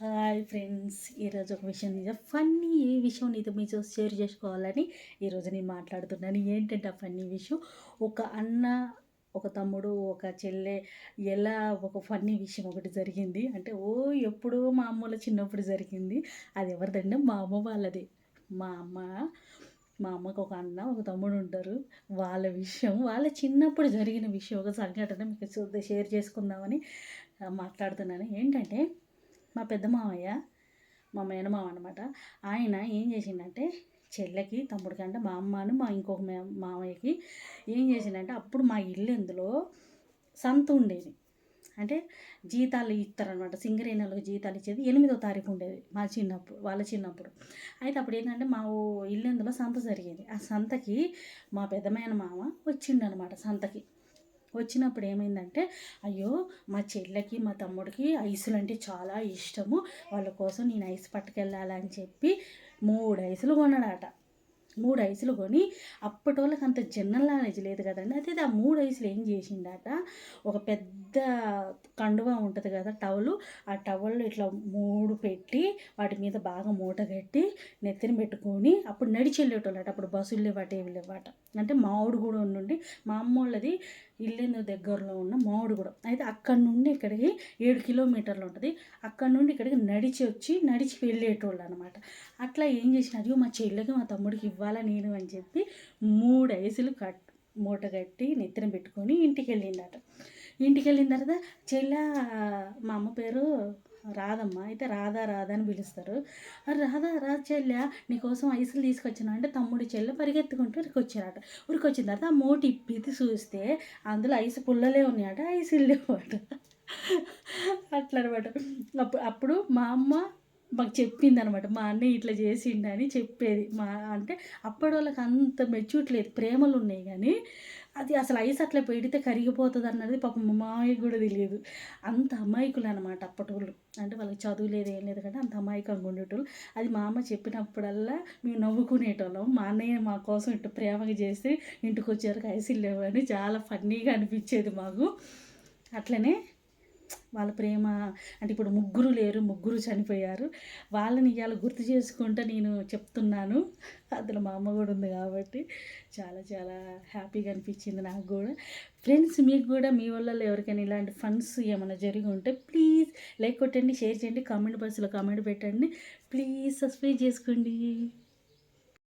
Hi friends ఈరోజు ఒక విషయం నిజం ఫన్నీ విషయం నీతో మీతో షేర్ చేసుకోవాలని ఈరోజు నేను మాట్లాడుతున్నాను. ఏంటంటే ఆ ఫన్నీ విషయం? ఒక అన్న ఒక తమ్ముడు ఒక చెల్లె ఎలా ఒక ఫన్నీ విషయం ఒకటి జరిగింది. అంటే ఓ ఎప్పుడో మా అమ్మలో చిన్నప్పుడు జరిగింది. అది ఎవరిదంటే మా అమ్మ వాళ్ళది. మా అమ్మ మా అమ్మకు ఒక అన్న ఒక తమ్ముడు ఉంటారు. వాళ్ళ విషయం వాళ్ళ చిన్నప్పుడు జరిగిన విషయం ఒక సంఘటన మీకు షేర్ చేసుకుందామని మాట్లాడుతున్నాను. ఏంటంటే మా పెద్ద మామయ్య మా మేనమామ అనమాట ఆయన ఏం చేసిండంటే చెల్లెకి తమ్ముడికి కంటే మా అమ్మను మా ఇంకొక మామయ్యకి ఏం చేసిండంటే అప్పుడు మా ఇల్లు ఎందులో సంత ఉండేది. అంటే జీతాలు ఇస్తారనమాట సింగరేణలకు జీతాలు ఇచ్చేది. ఎనిమిదో తారీఖు ఉండేది మా చిన్నప్పుడు వాళ్ళ చిన్నప్పుడు. అయితే అప్పుడు ఏంటంటే మా ఇల్లు ఎందులో సంత జరిగేది. ఆ సంతకి మా పెద్దమైన మామ వచ్చిండనమాట సంతకి. వచ్చినప్పుడు ఏమైందంటే అయ్యో మా చెల్లెకి మా తమ్ముడికి ఐసులు అంటే చాలా ఇష్టము. వాళ్ళ కోసం నేను ఐస్ పట్టుకెళ్ళాలని చెప్పి మూడు ఐసులు కొన్నాడట. మూడు ఐసులు కొని అప్పటి వాళ్ళకి అంత జనరల్ నాలెడ్జ్ లేదు కదండి. అయితే ఆ మూడు ఐసులు ఏం చేసిండట? ఒక పెద్ద కండువా ఉంటుంది కదా టవలు ఆ టవల్లో ఇట్లా మూడు పెట్టి వాటి మీద బాగా మూట కట్టి నెత్తిన పెట్టుకొని అప్పుడు నడిచి వెళ్ళేటోళ్ళట అప్పుడు బస్సులు లేవాట ఏమి లేవాట. అంటే మామిడి కూడా ఉండి మా అమ్మోళ్ళది ఇల్లు దగ్గరలో ఉన్న మామిడి కూడా అయితే అక్కడి నుండి ఇక్కడికి ఏడు కిలోమీటర్లు ఉంటుంది. అక్కడి నుండి ఇక్కడికి నడిచి వచ్చి నడిచి వెళ్ళేటోళ్ళు అనమాట అట్లా ఏం చేసినారు? మా చెల్లెకి మా తమ్ముడికి ఇవ్వాలా నేను అని చెప్పి మూడు ఐసులు కట్ మూట కట్టి నెత్తిన పెట్టుకొని ఇంటికి వెళ్ళిండట ఇంటికి వెళ్ళిన తర్వాత చెల్ల మా అమ్మ పేరు రాధమ్మ అయితే రాధా రాధా అని పిలుస్తారు. రాధా రా చెల్లె నీకోసం ఐసులు తీసుకొచ్చిన. అంటే తమ్ముడు చెల్లె పరిగెత్తుకుంటూ ఉరికొచ్చారట. ఉరికొచ్చిన తర్వాత ఆ మూట ఇప్పిది చూస్తే అందులో ఐసు పుల్లలే ఉన్నాయట ఐసులు లేవట. అట్లా అనమాట అప్పుడు అప్పుడు మా అమ్మ మాకు చెప్పింది అనమాట మా అన్నయ్య ఇట్లా చేసిండని చెప్పేది. మా అంటే అప్పటి వాళ్ళకి అంత మెచ్యూట్ లేదు ప్రేమలు ఉన్నాయి కానీ అది అసలు ఐస్ అట్లా పెడితే కరిగిపోతుంది అన్నది పాపం మా కూడా తెలియదు. అంత అమాయకులు అనమాట అప్పటి వాళ్ళు అంటే వాళ్ళకి చదువు లేదు ఏం లేదు కానీ అంత అమాయకంగా ఉండేటోళ్ళు. అది మా అమ్మ చెప్పినప్పుడల్లా మేము నవ్వుకునేటోళ్ళం. మా అన్నయ్య మా కోసం ఇటు ప్రేమగా చేస్తే ఇంటికి వచ్చేవరకు ఐసీలు లేవని చాలా ఫన్నీగా అనిపించేది మాకు. అట్లనే వాళ్ళ ప్రేమ అంటే ఇప్పుడు ముగ్గురు లేరు ముగ్గురు చనిపోయారు. వాళ్ళని ఇవాళ గుర్తు చేసుకుంటూ నేను చెప్తున్నాను. అందులో మా అమ్మ కూడా ఉంది కాబట్టి చాలా చాలా హ్యాపీగా అనిపించింది నాకు కూడా. ఫ్రెండ్స్ మీకు కూడా మీ వల్ల ఎవరికైనా ఇలాంటి ఫండ్స్ ఏమైనా జరిగి ఉంటే ప్లీజ్ లైక్ కొట్టండి షేర్ చేయండి కామెంట్ బాక్స్లో కామెంట్ పెట్టండి. ప్లీజ్ సబ్స్క్రైబ్ చేసుకోండి.